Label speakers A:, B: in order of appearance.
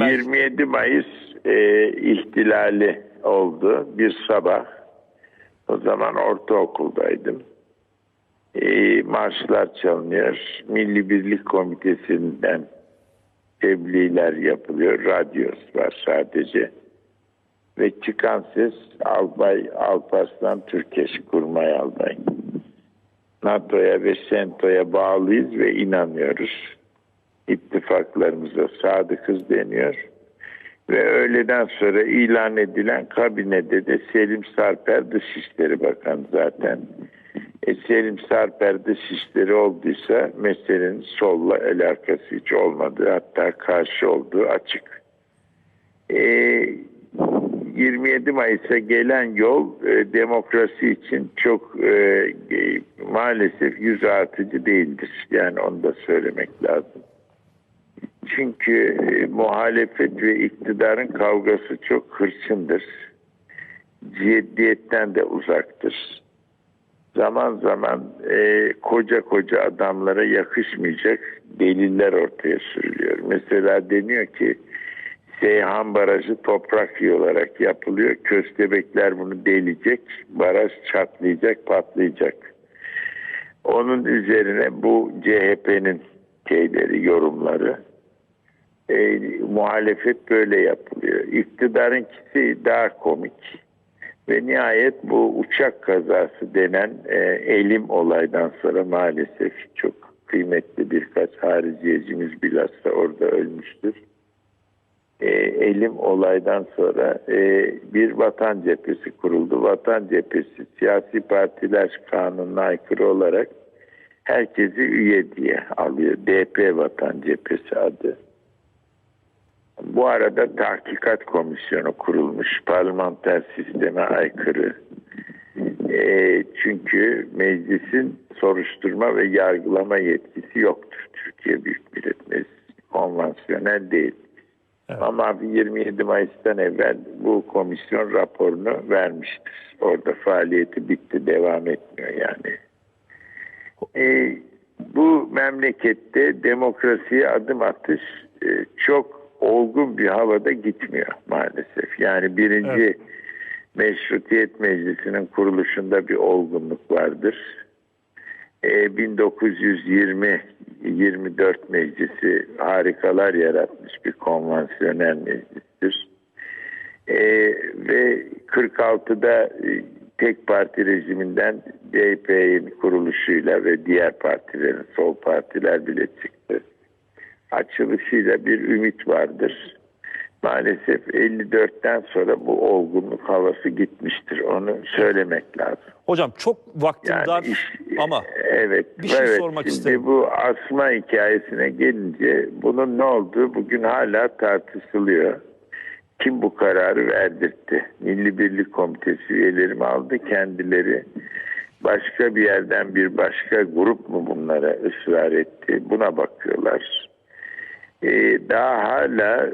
A: Ben-
B: 27 Mayıs e, ihtilali oldu bir sabah. O zaman ortaokuldaydım. E, marşlar çalınıyor. Milli Birlik Komitesi'nden tebliğler yapılıyor. Radyos var sadece. Ve çıkan ses Albay Alparslan Türkeş Kurmay Albay. NATO'ya ve SENTO'ya bağlıyız ve inanıyoruz. İttifaklarımıza sadıkız deniyor. Ve öğleden sonra ilan edilen kabinede de Selim Sarper Dışişleri Bakanı zaten. E, Selim Sarper Dışişleri olduysa meselenin solla alakası hiç olmadığı hatta karşı olduğu açık. E, 27 Mayıs'a gelen yol e, demokrasi için çok e, e, maalesef yüz artıcı değildir. Yani onu da söylemek lazım. Çünkü e, muhalefet ve iktidarın kavgası çok hırçındır. Ciddiyetten de uzaktır. Zaman zaman e, koca koca adamlara yakışmayacak deliller ortaya sürülüyor. Mesela deniyor ki Seyhan Barajı toprak olarak yapılıyor. Köstebekler bunu delecek, baraj çatlayacak, patlayacak. Onun üzerine bu CHP'nin şeyleri, yorumları e, muhalefet böyle yapılıyor. İktidarınkisi daha komik. Ve nihayet bu uçak kazası denen e, elim olaydan sonra maalesef çok kıymetli birkaç hariciyecimiz bilhassa orada ölmüştür. E, elim olaydan sonra e, bir vatan cephesi kuruldu. Vatan cephesi siyasi partiler kanununa aykırı olarak herkesi üye diye alıyor. DP Vatan Cephesi adı. Bu arada tahkikat komisyonu kurulmuş. Parlamenter sisteme aykırı. E, çünkü meclisin soruşturma ve yargılama yetkisi yoktur. Türkiye Büyük Millet Meclisi konvansiyonel değil.
A: Evet.
B: Ama 27 Mayıs'tan evvel bu komisyon raporunu vermiştir. Orada faaliyeti bitti, devam etmiyor yani. E, bu memlekette demokrasiye adım atış e, çok olgun bir havada gitmiyor maalesef. Yani birinci
A: Evet.
B: Meşrutiyet Meclisi'nin kuruluşunda bir olgunluk vardır. E, 1920-24 meclisi harikalar yaratmış bir konvansiyonel meclistir. E, ve 46'da e, tek parti rejiminden CHP'nin kuruluşuyla ve diğer partilerin sol partiler bile çıktı. Açılışıyla bir ümit vardır. Maalesef 54'ten sonra bu olgunluk havası gitmiştir. Onu söylemek lazım.
A: Hocam çok vaktim
B: Yani
A: dar
B: iş-
A: ama
B: evet,
A: bir şey
B: evet.
A: sormak
B: Şimdi
A: isterim.
B: bu asma hikayesine gelince bunun ne olduğu bugün hala tartışılıyor. Kim bu kararı verdirtti? Milli Birlik Komitesi üyeleri mi aldı kendileri? Başka bir yerden bir başka grup mu bunlara ısrar etti? Buna bakıyorlar. Ee, daha hala